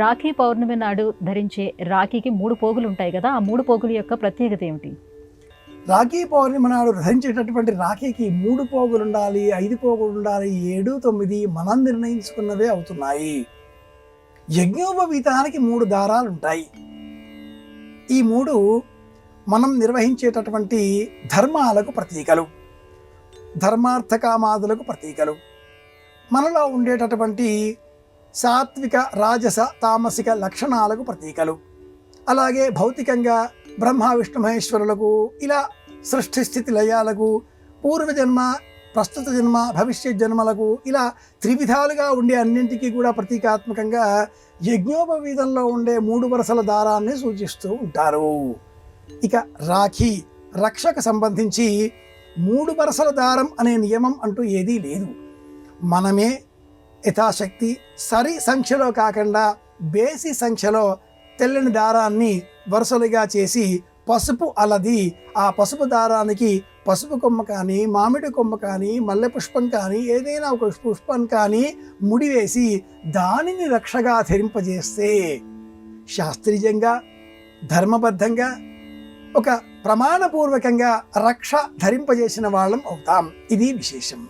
రాఖీ పౌర్ణమి నాడు ధరించే రాఖీకి మూడు పోగులు ఉంటాయి కదా ఆ మూడు పోగుల యొక్క ప్రత్యేకత ఏమిటి? రాఖీ పౌర్ణమి నాడు ధరించేటటువంటి రాఖీకి మూడు పోగులు ఉండాలి ఐదు పోగులు ఉండాలి ఏడు తొమ్మిది మనం నిర్ణయించుకున్నవే అవుతున్నాయి. యజ్ఞోపవీతానికి మూడు దారాలు ఉంటాయి ఈ మూడు మనం నిర్వహించేటటువంటి ధర్మాలకు ప్రతీకలు. ధర్మార్థకామాదులకు ప్రతీకలు. మనలో ఉండేటటువంటి సాత్విక రాజస తామసిక లక్షణాలకు ప్రతీకలు. అలాగే భౌతికంగా బ్రహ్మ విష్ణు మహేశ్వరులకు ఇలా సృష్టి స్థితి లయాలకు పూర్వజన్మ ప్రస్తుత జన్మ భవిష్యత్ జన్మలకు ఇలా త్రివిధాలుగా ఉండే అన్నింటికీ కూడా ప్రతీకాత్మకంగా యజ్ఞోపవీతంలో ఉండే మూడు వరుసల దారాన్ని సూచిస్తూ ఉంటారు. ఇక రాఖీ రక్షకు సంబంధించి మూడు వరుసల దారం అనే నియమం అంటూ ఏదీ లేదు. మనమే యథాశక్తి సరి సంఖ్యలో కాకుండా బేసి సంఖ్యలో తెల్లని దారాన్ని వరుసలుగా చేసి పసుపు అలది ఆ పసుపు దారానికి పసుపు కొమ్మ కానీ మామిడి కొమ్మ కానీ మల్లె పుష్పం కానీ ఏదైనా ఒక పుష్పం కానీ ముడివేసి దానిని రక్షగా ధరింపజేస్తే శాస్త్రీయంగా ధర్మబద్ధంగా ఒక ప్రమాణపూర్వకంగా రక్ష ధరింపజేసిన వాళ్ళం అవుతాం. ఇది విశేషం.